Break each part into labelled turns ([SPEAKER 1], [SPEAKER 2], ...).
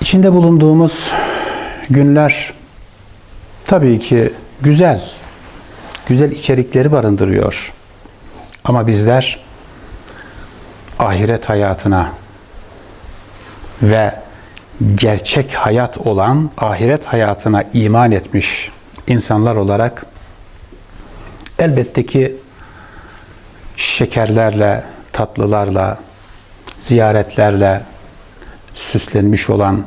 [SPEAKER 1] İçinde bulunduğumuz günler tabii ki güzel, güzel içerikleri barındırıyor. Ama bizler ahiret hayatına ve gerçek hayat olan ahiret hayatına iman etmiş insanlar olarak elbette ki şekerlerle, tatlılarla, ziyaretlerle süslenmiş olan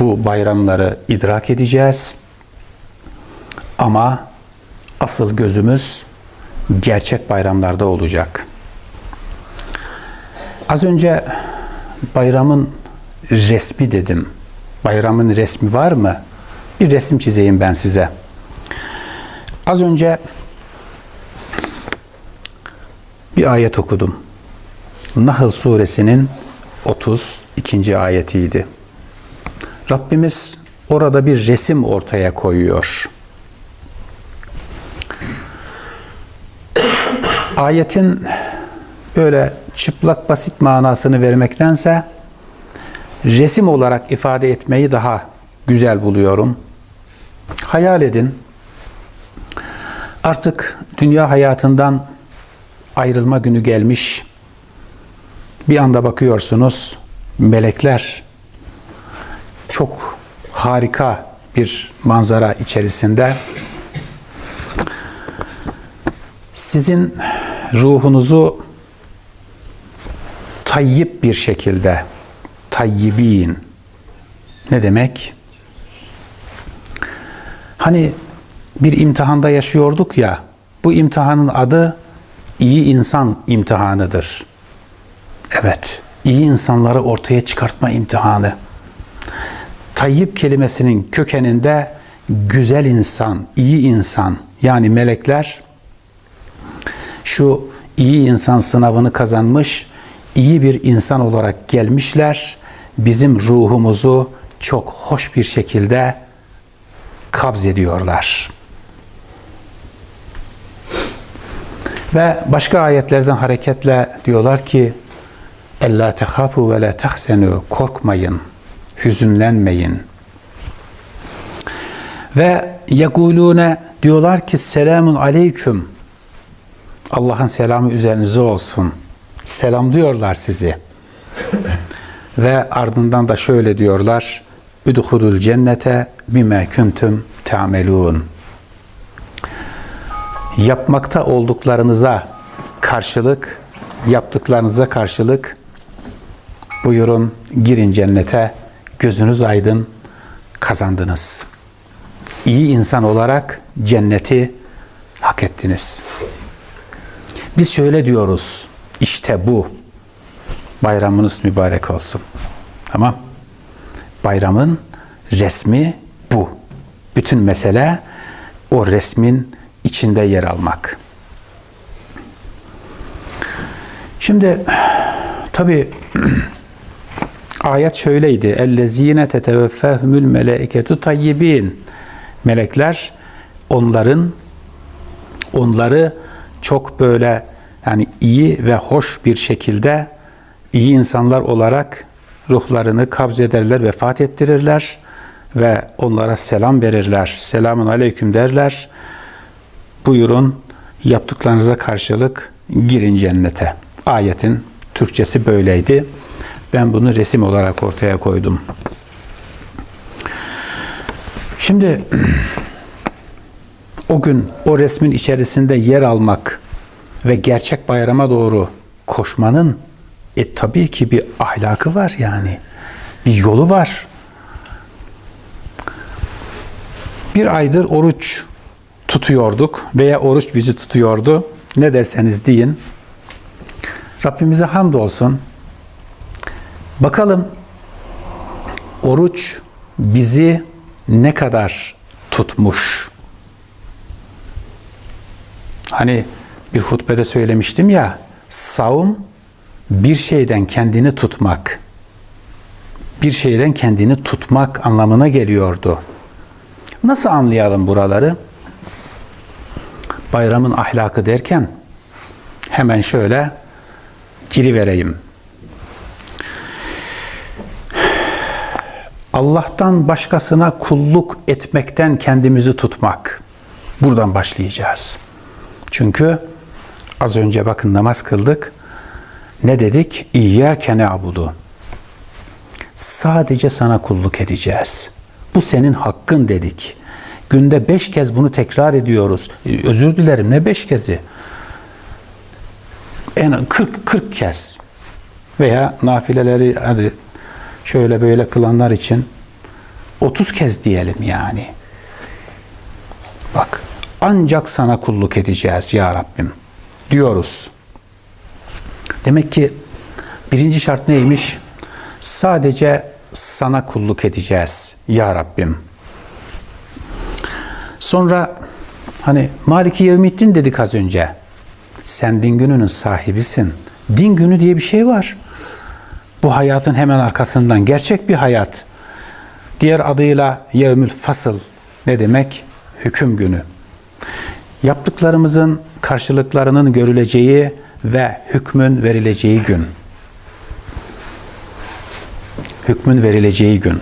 [SPEAKER 1] bu bayramları idrak edeceğiz. Ama asıl gözümüz gerçek bayramlarda olacak. Az önce bayramın resmi dedim. Bayramın resmi var mı? Bir resim çizeyim ben size. Az önce bir ayet okudum. Nahl suresinin 32. ayetiydi. Rabbimiz orada bir resim ortaya koyuyor. Ayetin öyle çıplak basit manasını vermektense resim olarak ifade etmeyi daha güzel buluyorum. Hayal edin. Artık dünya hayatından ayrılma günü gelmiş. Bir anda bakıyorsunuz melekler çok harika bir manzara içerisinde sizin ruhunuzu tayyip bir şekilde tayyibin ne demek? Hani bir imtihanda yaşıyorduk ya bu imtihanın adı iyi insan imtihanıdır. Evet, iyi insanları ortaya çıkartma imtihanı. Tayyip kelimesinin kökeninde güzel insan, iyi insan yani melekler şu iyi insan sınavını kazanmış, iyi bir insan olarak gelmişler. Bizim ruhumuzu çok hoş bir şekilde kabz ediyorlar. Ve başka ayetlerden hareketle diyorlar ki Ella tehafu ve la tahsenu korkmayın, hüzünlenmeyin. Ve yekulune diyorlar ki selamun aleyküm. Allah'ın selamı üzerinize olsun. Selam diyorlar sizi. Ve ardından da şöyle diyorlar. Üdhulul cennete bime kuntum ta'melun. Yapmakta olduklarınıza karşılık, yaptıklarınıza karşılık buyurun girin cennete, gözünüz aydın, kazandınız. İyi insan olarak cenneti hak ettiniz. Biz şöyle diyoruz, işte bu. Bayramınız mübarek olsun. Tamam. Bayramın resmi bu. Bütün mesele o resmin içinde yer almak. Şimdi tabi ayet şöyleydi. Ellezine teteveffehumul melaiketu tayyibin. Melekler onların onları çok böyle yani iyi ve hoş bir şekilde iyi insanlar olarak ruhlarını kabz ederler, vefat ettirirler ve onlara selam verirler. Selamun aleyküm derler. Buyurun yaptıklarınıza karşılık girin cennete. Ayetin Türkçesi böyleydi. Ben bunu resim olarak ortaya koydum. Şimdi o gün o resmin içerisinde yer almak ve gerçek bayrama doğru koşmanın e tabii ki bir ahlakı var yani. Bir yolu var. Bir aydır oruç tutuyorduk veya oruç bizi tutuyordu. Ne derseniz deyin. Rabbimize hamdolsun. Bakalım oruç bizi ne kadar tutmuş? Hani bir hutbede söylemiştim ya, savun bir şeyden kendini tutmak. Bir şeyden kendini tutmak anlamına geliyordu. Nasıl anlayalım buraları? Bayramın ahlakı derken hemen şöyle girivereyim. Allah'tan başkasına kulluk etmekten kendimizi tutmak. Buradan başlayacağız. Çünkü az önce bakın namaz kıldık. Ne dedik? İyyâke ne'abudu. Sadece sana kulluk edeceğiz. Bu senin hakkın dedik. Günde beş kez bunu tekrar ediyoruz. Ee, Özür dilerim ne beş kezi? En 40 40 kez veya nafileleri hadi şöyle böyle kılanlar için 30 kez diyelim yani. Bak ancak sana kulluk edeceğiz ya Rabbim diyoruz. Demek ki birinci şart neymiş? Sadece sana kulluk edeceğiz ya Rabbim. Sonra hani Maliki Yevmiddin dedik az önce. Sen din gününün sahibisin. Din günü diye bir şey var. Bu hayatın hemen arkasından gerçek bir hayat. Diğer adıyla Yevmül Fasıl ne demek? Hüküm günü. Yaptıklarımızın karşılıklarının görüleceği ve hükmün verileceği gün. Hükmün verileceği gün.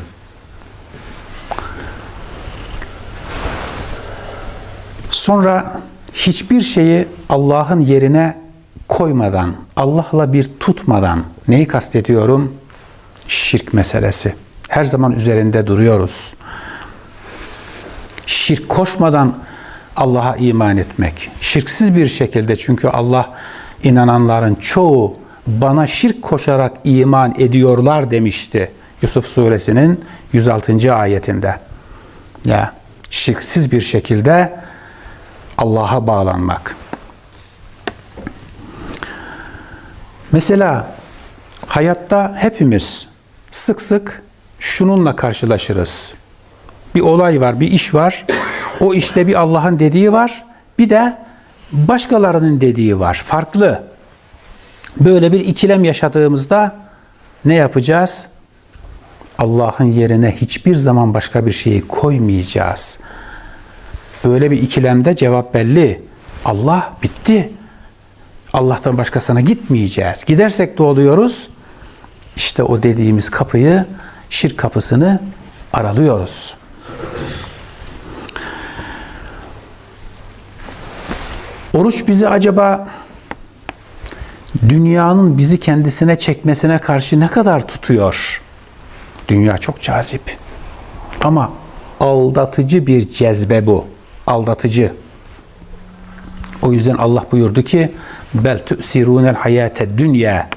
[SPEAKER 1] Sonra hiçbir şeyi Allah'ın yerine koymadan, Allah'la bir tutmadan neyi kastediyorum? Şirk meselesi. Her zaman üzerinde duruyoruz. Şirk koşmadan Allah'a iman etmek. Şirksiz bir şekilde çünkü Allah inananların çoğu bana şirk koşarak iman ediyorlar demişti. Yusuf suresinin 106. ayetinde. Ya şirksiz bir şekilde Allah'a bağlanmak. Mesela hayatta hepimiz sık sık şununla karşılaşırız. Bir olay var, bir iş var. O işte bir Allah'ın dediği var. Bir de başkalarının dediği var. Farklı. Böyle bir ikilem yaşadığımızda ne yapacağız? Allah'ın yerine hiçbir zaman başka bir şeyi koymayacağız. Böyle bir ikilemde cevap belli. Allah bitti. Allah'tan başkasına gitmeyeceğiz. Gidersek de oluyoruz. İşte o dediğimiz kapıyı, şirk kapısını aralıyoruz. Oruç bizi acaba dünyanın bizi kendisine çekmesine karşı ne kadar tutuyor? Dünya çok cazip. Ama aldatıcı bir cezbe bu. Aldatıcı. O yüzden Allah buyurdu ki bel tu'sirunel hayate dünya.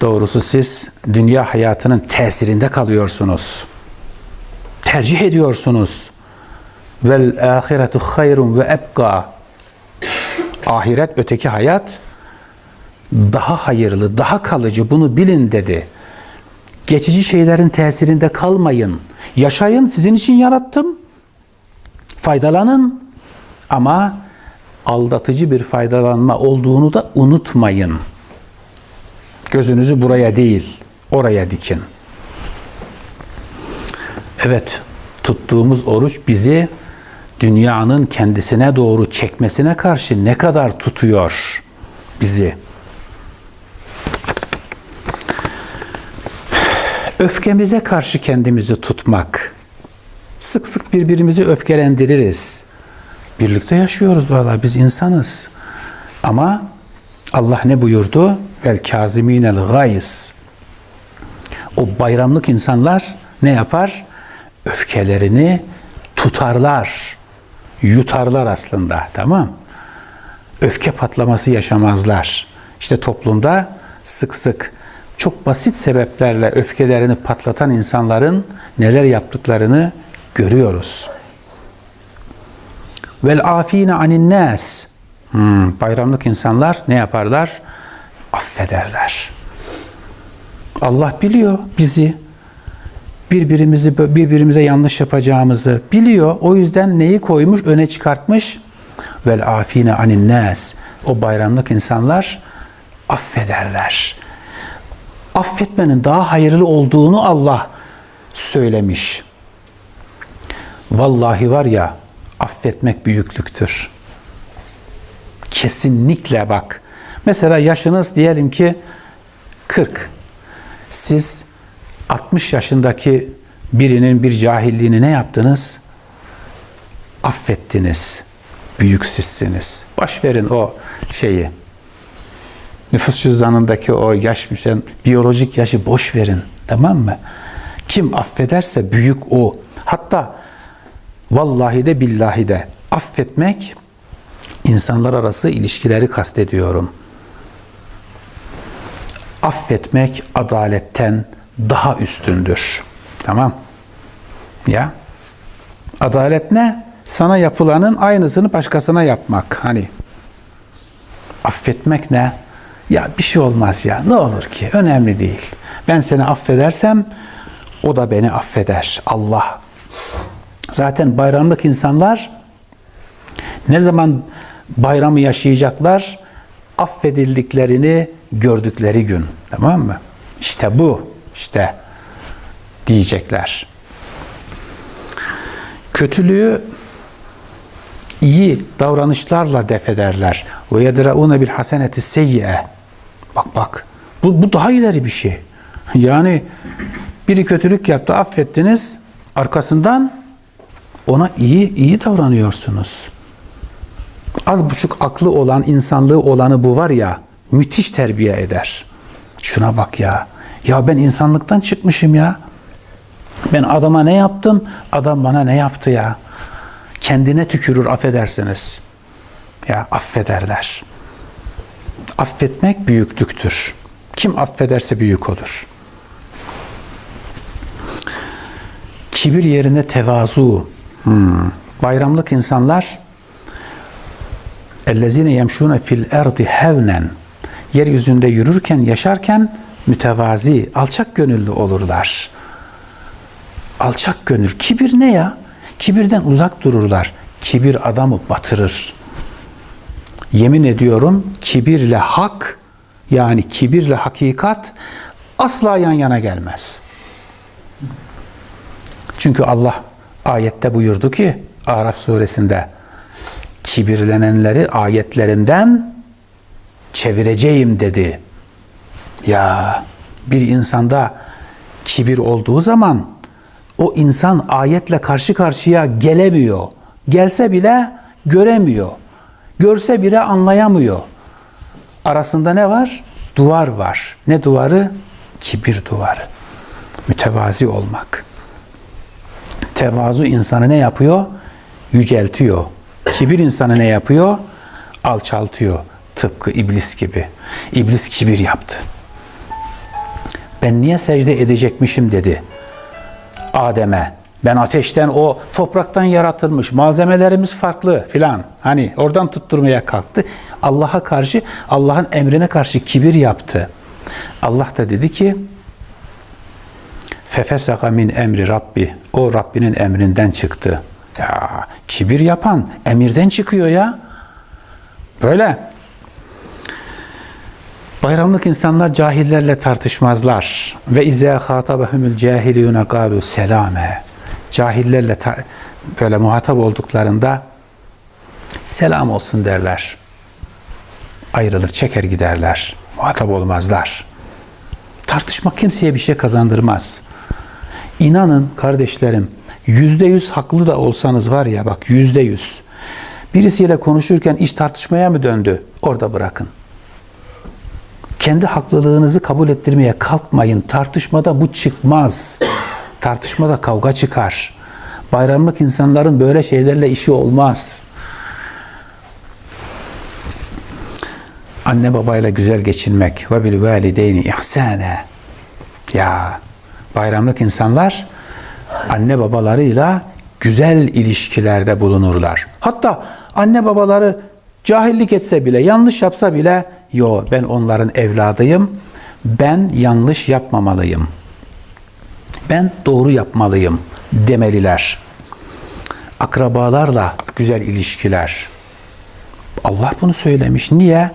[SPEAKER 1] Doğrusu siz dünya hayatının tesirinde kalıyorsunuz. Tercih ediyorsunuz. Vel ahiretu hayrun ve ebqa. Ahiret öteki hayat daha hayırlı, daha kalıcı bunu bilin dedi. Geçici şeylerin tesirinde kalmayın. Yaşayın, sizin için yarattım. Faydalanın ama aldatıcı bir faydalanma olduğunu da unutmayın. Gözünüzü buraya değil, oraya dikin. Evet, tuttuğumuz oruç bizi dünyanın kendisine doğru çekmesine karşı ne kadar tutuyor bizi? Öfkemize karşı kendimizi tutmak. Sık sık birbirimizi öfkelendiririz. Birlikte yaşıyoruz valla biz insanız. Ama Allah ne buyurdu? Vel kaziminel gays. O bayramlık insanlar ne yapar? Öfkelerini tutarlar. Yutarlar aslında. Tamam? Öfke patlaması yaşamazlar. İşte toplumda sık sık çok basit sebeplerle öfkelerini patlatan insanların neler yaptıklarını görüyoruz. Vel afine anin nas. Hmm, bayramlık insanlar ne yaparlar? Affederler. Allah biliyor bizi. Birbirimizi birbirimize yanlış yapacağımızı biliyor. O yüzden neyi koymuş, öne çıkartmış? Vel afine anin nas. O bayramlık insanlar affederler. Affetmenin daha hayırlı olduğunu Allah söylemiş. Vallahi var ya affetmek büyüklüktür. Kesinlikle bak. Mesela yaşınız diyelim ki 40. Siz 60 yaşındaki birinin bir cahilliğini ne yaptınız? Affettiniz. Büyük sizsiniz. Boş verin o şeyi. Nüfus cüzdanındaki o yaş, sen, biyolojik yaşı boş verin. Tamam mı? Kim affederse büyük o. Hatta vallahi de billahi de affetmek insanlar arası ilişkileri kastediyorum. Affetmek adaletten daha üstündür. Tamam? Ya. Adalet ne? Sana yapılanın aynısını başkasına yapmak. Hani affetmek ne? Ya bir şey olmaz ya. Ne olur ki? Önemli değil. Ben seni affedersem o da beni affeder. Allah. Zaten bayramlık insanlar ne zaman bayramı yaşayacaklar? Affedildiklerini gördükleri gün. Tamam mı? İşte bu. İşte diyecekler. Kötülüğü iyi davranışlarla def ederler. Ve yedraune bil haseneti seyyi'e. Bak bak. Bu, bu daha ileri bir şey. Yani biri kötülük yaptı, affettiniz. Arkasından ona iyi iyi davranıyorsunuz. Az buçuk aklı olan, insanlığı olanı bu var ya, müthiş terbiye eder. Şuna bak ya. Ya ben insanlıktan çıkmışım ya. Ben adama ne yaptım? Adam bana ne yaptı ya? Kendine tükürür affedersiniz. Ya affederler. Affetmek büyüklüktür. Kim affederse büyük olur. Kibir yerine tevazu. Hmm. Bayramlık insanlar ellezine yemşune fil erdi hevnen yeryüzünde yürürken, yaşarken mütevazi, alçak gönüllü olurlar. Alçak gönül. Kibir ne ya? Kibirden uzak dururlar. Kibir adamı batırır. Yemin ediyorum kibirle hak yani kibirle hakikat asla yan yana gelmez. Çünkü Allah ayette buyurdu ki Araf suresinde kibirlenenleri ayetlerimden çevireceğim dedi. Ya bir insanda kibir olduğu zaman o insan ayetle karşı karşıya gelemiyor. Gelse bile göremiyor. Görse bile anlayamıyor. Arasında ne var? Duvar var. Ne duvarı? Kibir duvarı. Mütevazi olmak. Tevazu insanı ne yapıyor? Yüceltiyor. Kibir insanı ne yapıyor? Alçaltıyor. Tıpkı iblis gibi. İblis kibir yaptı. Ben niye secde edecekmişim dedi. Adem'e. Ben ateşten o topraktan yaratılmış malzemelerimiz farklı filan. Hani oradan tutturmaya kalktı. Allah'a karşı Allah'ın emrine karşı kibir yaptı. Allah da dedi ki Fefesaka min emri Rabbi. O Rabbinin emrinden çıktı. Ya kibir yapan emirden çıkıyor ya. Böyle. Bayramlık insanlar cahillerle tartışmazlar. Ve izâ khâtabehumul cahilûne gâlu selâme. Cahillerle böyle muhatap olduklarında selam olsun derler. Ayrılır, çeker giderler. Muhatap olmazlar. Tartışmak kimseye bir şey kazandırmaz. İnanın kardeşlerim, yüzde yüz haklı da olsanız var ya bak yüzde yüz. Birisiyle konuşurken iş tartışmaya mı döndü? Orada bırakın. Kendi haklılığınızı kabul ettirmeye kalkmayın. Tartışmada bu çıkmaz. Tartışmada kavga çıkar. Bayramlık insanların böyle şeylerle işi olmaz. Anne babayla güzel geçinmek ve bil valideyni ihsane. Ya bayramlık insanlar anne babalarıyla güzel ilişkilerde bulunurlar. Hatta anne babaları cahillik etse bile, yanlış yapsa bile yo ben onların evladıyım. Ben yanlış yapmamalıyım. Ben doğru yapmalıyım demeliler. Akrabalarla güzel ilişkiler. Allah bunu söylemiş. Niye?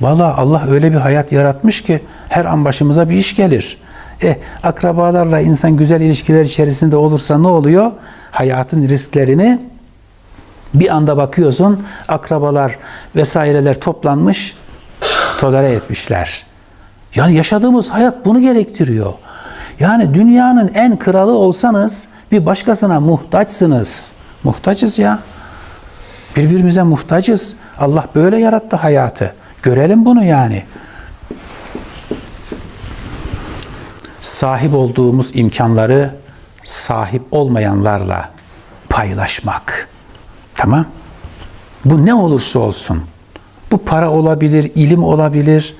[SPEAKER 1] Valla Allah öyle bir hayat yaratmış ki her an başımıza bir iş gelir. E akrabalarla insan güzel ilişkiler içerisinde olursa ne oluyor? Hayatın risklerini bir anda bakıyorsun akrabalar vesaireler toplanmış tolere etmişler. Yani yaşadığımız hayat bunu gerektiriyor. Yani dünyanın en kralı olsanız bir başkasına muhtaçsınız. Muhtaçız ya. Birbirimize muhtacız. Allah böyle yarattı hayatı. Görelim bunu yani. Sahip olduğumuz imkanları sahip olmayanlarla paylaşmak. Tamam? Bu ne olursa olsun. Bu para olabilir, ilim olabilir,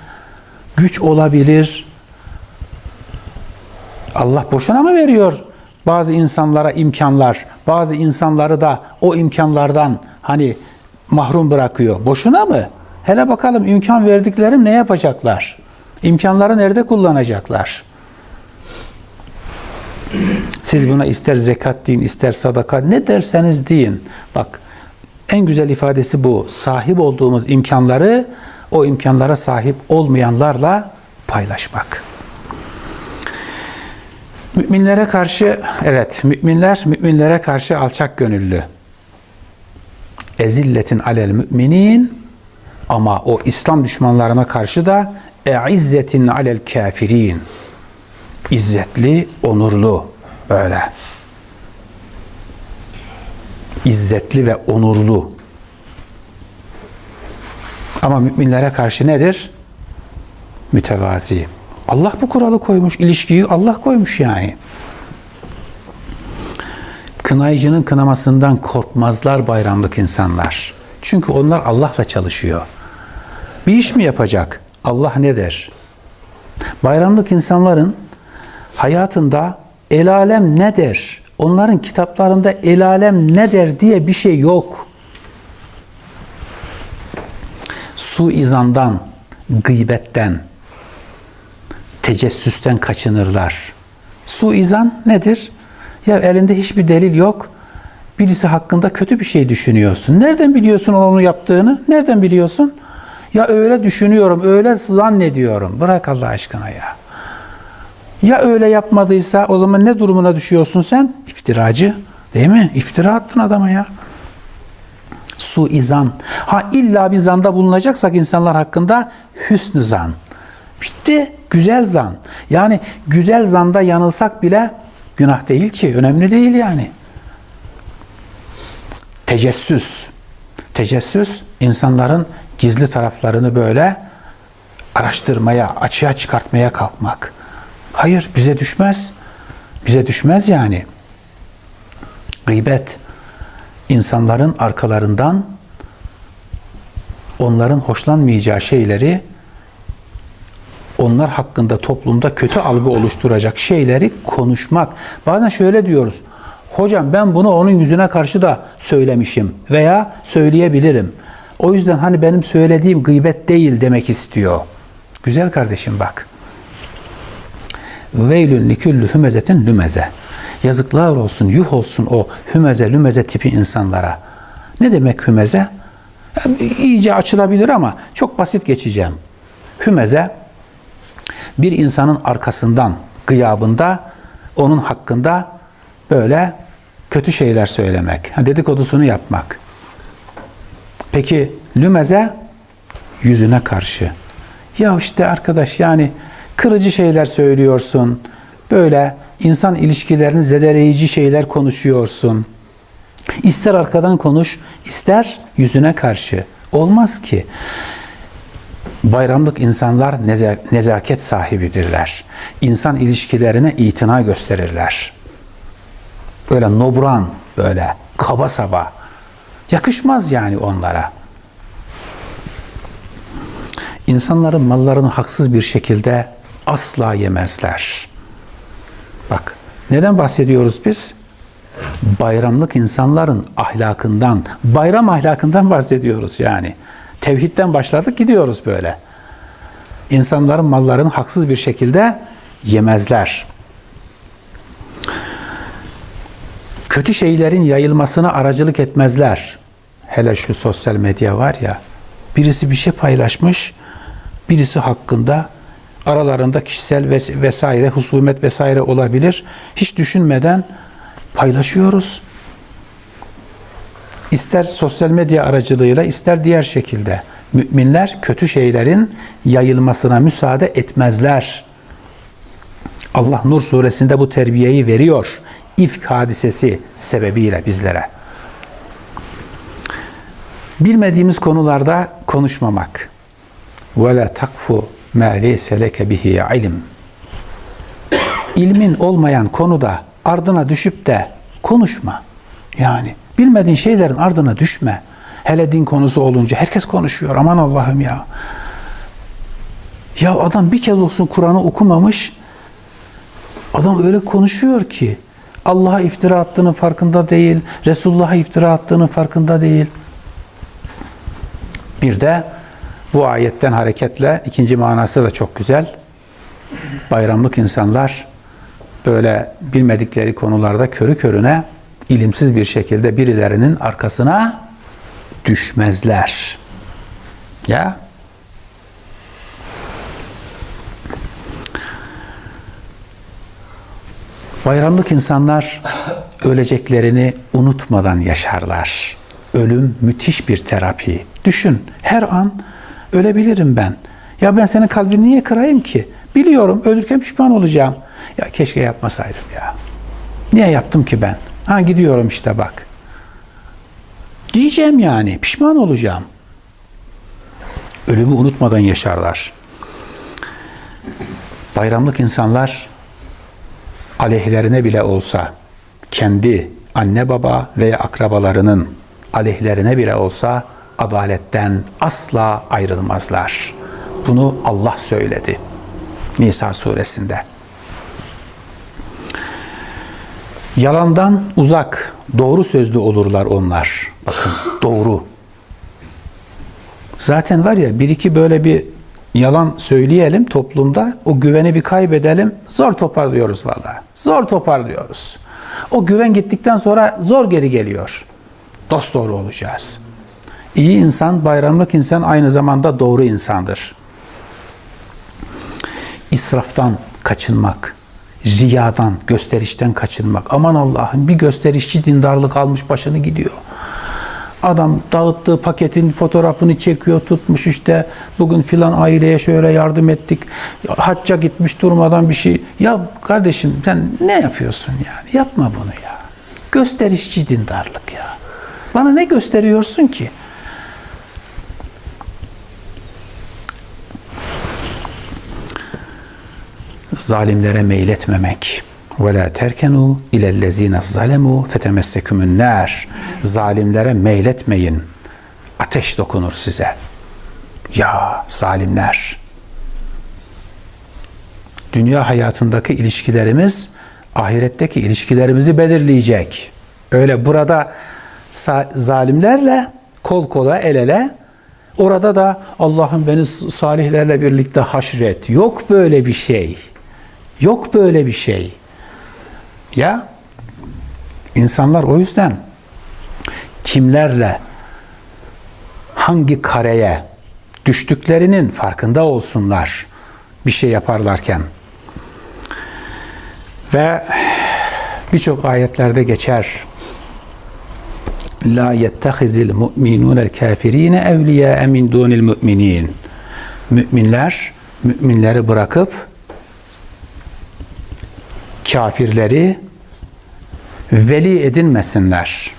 [SPEAKER 1] güç olabilir. Allah boşuna mı veriyor bazı insanlara imkanlar? Bazı insanları da o imkanlardan hani mahrum bırakıyor. Boşuna mı? Hele bakalım imkan verdiklerim ne yapacaklar? İmkanları nerede kullanacaklar? Siz buna ister zekat deyin, ister sadaka, ne derseniz deyin. Bak, en güzel ifadesi bu. Sahip olduğumuz imkanları o imkanlara sahip olmayanlarla paylaşmak. Müminlere karşı, evet, müminler müminlere karşı alçak gönüllü. Ezilletin alel müminin ama o İslam düşmanlarına karşı da eizzetin alel kafirin. İzzetli, onurlu böyle. İzzetli ve onurlu. Ama müminlere karşı nedir? Mütevazi. Allah bu kuralı koymuş. ilişkiyi Allah koymuş yani. Kınayıcının kınamasından korkmazlar bayramlık insanlar. Çünkü onlar Allah'la çalışıyor. Bir iş mi yapacak? Allah ne der? Bayramlık insanların hayatında el alem ne der? Onların kitaplarında el alem ne der diye bir şey yok. Suizandan, gıybetten, tecessüsten kaçınırlar. Suizan nedir? Ya elinde hiçbir delil yok. Birisi hakkında kötü bir şey düşünüyorsun. Nereden biliyorsun onu yaptığını? Nereden biliyorsun? Ya öyle düşünüyorum, öyle zannediyorum. Bırak Allah aşkına ya. Ya öyle yapmadıysa o zaman ne durumuna düşüyorsun sen? İftiracı. Değil mi? İftira attın adama ya. Suizan. Ha illa bir zanda bulunacaksak insanlar hakkında hüsnü zan. Bitti. Güzel zan. Yani güzel zanda yanılsak bile günah değil ki. Önemli değil yani. Tecessüs. Tecessüs insanların gizli taraflarını böyle araştırmaya, açığa çıkartmaya kalkmak. Hayır bize düşmez. Bize düşmez yani. Gıybet insanların arkalarından onların hoşlanmayacağı şeyleri onlar hakkında toplumda kötü algı oluşturacak şeyleri konuşmak. Bazen şöyle diyoruz. Hocam ben bunu onun yüzüne karşı da söylemişim veya söyleyebilirim. O yüzden hani benim söylediğim gıybet değil demek istiyor. Güzel kardeşim bak. Veylün liküllü hümezetin lümeze. Yazıklar olsun, yuh olsun o hümeze, lümeze tipi insanlara. Ne demek hümeze? İyice açılabilir ama çok basit geçeceğim. Hümeze bir insanın arkasından, gıyabında onun hakkında böyle kötü şeyler söylemek, dedikodusunu yapmak. Peki lümeze yüzüne karşı. Ya işte arkadaş yani kırıcı şeyler söylüyorsun. Böyle insan ilişkilerini zedeleyici şeyler konuşuyorsun. İster arkadan konuş, ister yüzüne karşı. Olmaz ki. Bayramlık insanlar nezaket sahibidirler. İnsan ilişkilerine itina gösterirler. Böyle nobran, böyle kaba saba. Yakışmaz yani onlara. İnsanların mallarını haksız bir şekilde asla yemezler. Bak, neden bahsediyoruz biz? Bayramlık insanların ahlakından, bayram ahlakından bahsediyoruz yani. Tevhidden başladık gidiyoruz böyle. İnsanların mallarını haksız bir şekilde yemezler. Kötü şeylerin yayılmasına aracılık etmezler. Hele şu sosyal medya var ya, birisi bir şey paylaşmış, birisi hakkında aralarında kişisel vesaire, husumet vesaire olabilir. Hiç düşünmeden paylaşıyoruz. İster sosyal medya aracılığıyla ister diğer şekilde müminler kötü şeylerin yayılmasına müsaade etmezler. Allah Nur suresinde bu terbiyeyi veriyor. İfk hadisesi sebebiyle bizlere. Bilmediğimiz konularda konuşmamak. Ve la takfu leyse leke bihi ilim. İlmin olmayan konuda ardına düşüp de konuşma. Yani bilmediğin şeylerin ardına düşme. Hele din konusu olunca herkes konuşuyor. Aman Allah'ım ya. Ya adam bir kez olsun Kur'an'ı okumamış. Adam öyle konuşuyor ki Allah'a iftira attığının farkında değil, Resulullah'a iftira attığının farkında değil. Bir de bu ayetten hareketle ikinci manası da çok güzel. Bayramlık insanlar böyle bilmedikleri konularda körü körüne ilimsiz bir şekilde birilerinin arkasına düşmezler. Ya Bayramlık insanlar öleceklerini unutmadan yaşarlar. Ölüm müthiş bir terapi. Düşün, her an ölebilirim ben. Ya ben senin kalbini niye kırayım ki? Biliyorum, ölürken pişman olacağım. Ya keşke yapmasaydım ya. Niye yaptım ki ben? Ha gidiyorum işte bak. Diyeceğim yani, pişman olacağım. Ölümü unutmadan yaşarlar. Bayramlık insanlar aleyhlerine bile olsa kendi anne baba veya akrabalarının aleyhlerine bile olsa adaletten asla ayrılmazlar. Bunu Allah söyledi. Nisa suresinde. Yalandan uzak, doğru sözlü olurlar onlar. Bakın doğru. Zaten var ya bir iki böyle bir yalan söyleyelim toplumda, o güveni bir kaybedelim, zor toparlıyoruz vallahi. Zor toparlıyoruz. O güven gittikten sonra zor geri geliyor. Dost doğru olacağız. İyi insan, bayramlık insan aynı zamanda doğru insandır. İsraftan kaçınmak, riyadan, gösterişten kaçınmak. Aman Allah'ım bir gösterişçi dindarlık almış başını gidiyor. Adam dağıttığı paketin fotoğrafını çekiyor, tutmuş işte bugün filan aileye şöyle yardım ettik. Hacca gitmiş durmadan bir şey. Ya kardeşim sen ne yapıyorsun yani? Yapma bunu ya. Gösterişçi dindarlık ya. Bana ne gösteriyorsun ki? Zalimlere meyletmemek. Ve la terkenu ilellezine zalemu fetemessekumun nar. Zalimlere meyletmeyin. Ateş dokunur size. Ya zalimler. Dünya hayatındaki ilişkilerimiz ahiretteki ilişkilerimizi belirleyecek. Öyle burada zalimlerle kol kola el ele orada da Allah'ım beni salihlerle birlikte haşret. Yok böyle bir şey. Yok böyle bir şey. Ya insanlar o yüzden kimlerle hangi kareye düştüklerinin farkında olsunlar bir şey yaparlarken. Ve birçok ayetlerde geçer. La yettehizil mu'minunel kafirine evliya min dunil mu'minin. Müminler müminleri bırakıp kafirleri veli edinmesinler.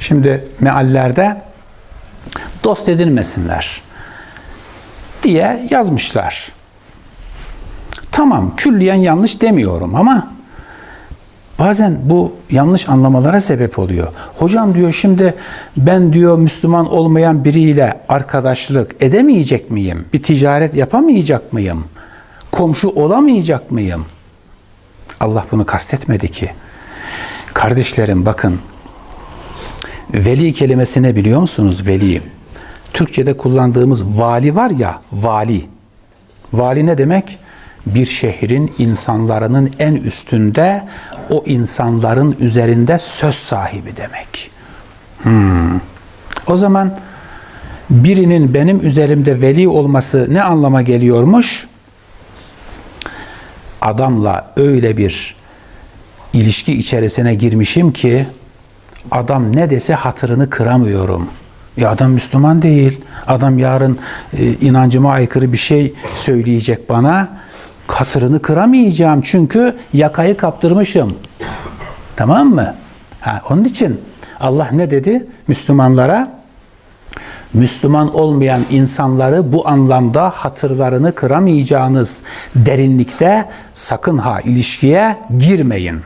[SPEAKER 1] Şimdi meallerde dost edinmesinler diye yazmışlar. Tamam külliyen yanlış demiyorum ama bazen bu yanlış anlamalara sebep oluyor. Hocam diyor şimdi ben diyor Müslüman olmayan biriyle arkadaşlık edemeyecek miyim? Bir ticaret yapamayacak mıyım? Komşu olamayacak mıyım? Allah bunu kastetmedi ki. Kardeşlerim bakın. Veli kelimesine biliyor musunuz? Veli. Türkçe'de kullandığımız vali var ya, vali. Vali ne demek? Bir şehrin insanlarının en üstünde, o insanların üzerinde söz sahibi demek. Hmm. O zaman birinin benim üzerimde veli olması ne anlama geliyormuş? Adamla öyle bir ilişki içerisine girmişim ki adam ne dese hatırını kıramıyorum. Ya adam Müslüman değil. Adam yarın e, inancıma aykırı bir şey söyleyecek bana. katırını kıramayacağım çünkü yakayı kaptırmışım. Tamam mı? Ha, onun için Allah ne dedi Müslümanlara? Müslüman olmayan insanları bu anlamda hatırlarını kıramayacağınız derinlikte sakın ha ilişkiye girmeyin.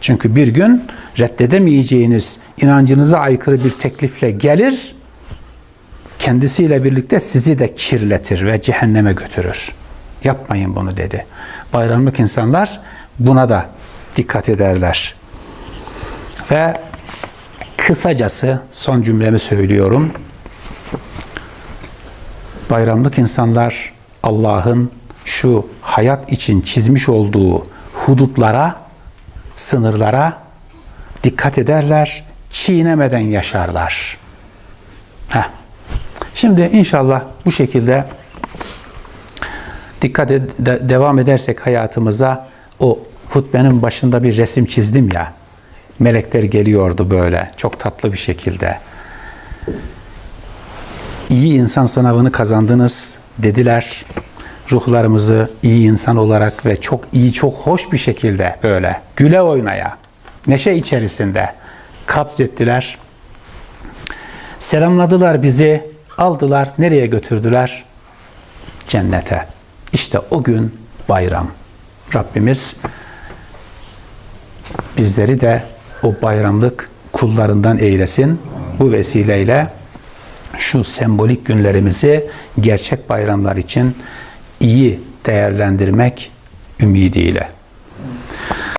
[SPEAKER 1] Çünkü bir gün reddedemeyeceğiniz inancınıza aykırı bir teklifle gelir, kendisiyle birlikte sizi de kirletir ve cehenneme götürür. Yapmayın bunu dedi. Bayramlık insanlar buna da dikkat ederler. Ve kısacası son cümlemi söylüyorum. Bayramlık insanlar Allah'ın şu hayat için çizmiş olduğu hudutlara, sınırlara dikkat ederler, çiğnemeden yaşarlar. Heh. Şimdi inşallah bu şekilde dikkat ed- de- devam edersek hayatımıza o hutbenin başında bir resim çizdim ya. Melekler geliyordu böyle çok tatlı bir şekilde. İyi insan sınavını kazandınız dediler. Ruhlarımızı iyi insan olarak ve çok iyi, çok hoş bir şekilde böyle güle oynaya, neşe içerisinde kabzettiler. Selamladılar bizi, aldılar, nereye götürdüler? Cennete. İşte o gün bayram. Rabbimiz bizleri de o bayramlık kullarından eylesin. Bu vesileyle şu sembolik günlerimizi gerçek bayramlar için iyi değerlendirmek ümidiyle.